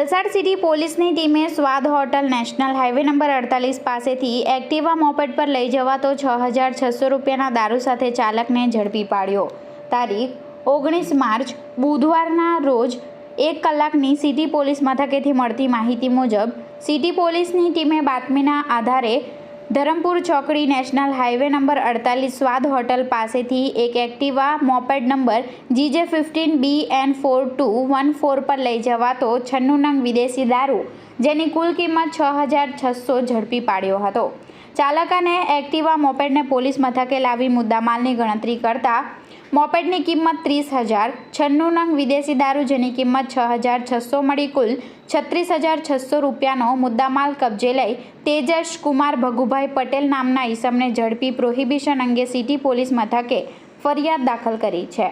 Valsad city પોલીસની ટીમે સ્વાદ હોટલ નેશનલ હાઈવે નંબર અડતાલીસ પાસેથી એક્ટિવા મોપેડ પર લઈ જવાતો છ હજાર છસો રૂપિયાના દારૂ સાથે ચાલકને ઝડપી પાડ્યો. તારીખ, ઓગણીસ માર્ચ, બુધવારના રોજ એક કલાકની સિટી પોલીસ મથકેથી મળતી માહિતી મુજબ સિટી પોલીસની ટીમે બાતમીના આધારે ધરમપુર ચોકડી નેશનલ હાઈવે નંબર અડતાલીસ સ્વાદ હોટલ પાસેથી એક Activa moped number GJ fifteen B N four two one four પર લઈ જવાતો છન્નું નંગ વિદેશી દારૂ, જેની કુલ કિંમત છ હજાર છસો ઝડપી પાડ્યો હતો. ચાલક અને એક્ટિવા મોપેડને પોલીસ મથકે લાવી મુદ્દામાલની ગણતરી કરતા મોપેડની કિંમત ત્રીસ હજાર, છન્નું નંગ વિદેશી દારૂ જેની કિંમત છ હજાર છસો મળી કુલ છત્રીસ હજાર છસો રૂપિયાનો મુદ્દામાલ કબજે લઈ તેજસ કુમાર ભગુભાઈ પટેલ નામના ઈસમને ઝડપી પ્રોહિબિશન અંગે સિટી પોલીસ મથકે ફરિયાદ દાખલ કરી છે.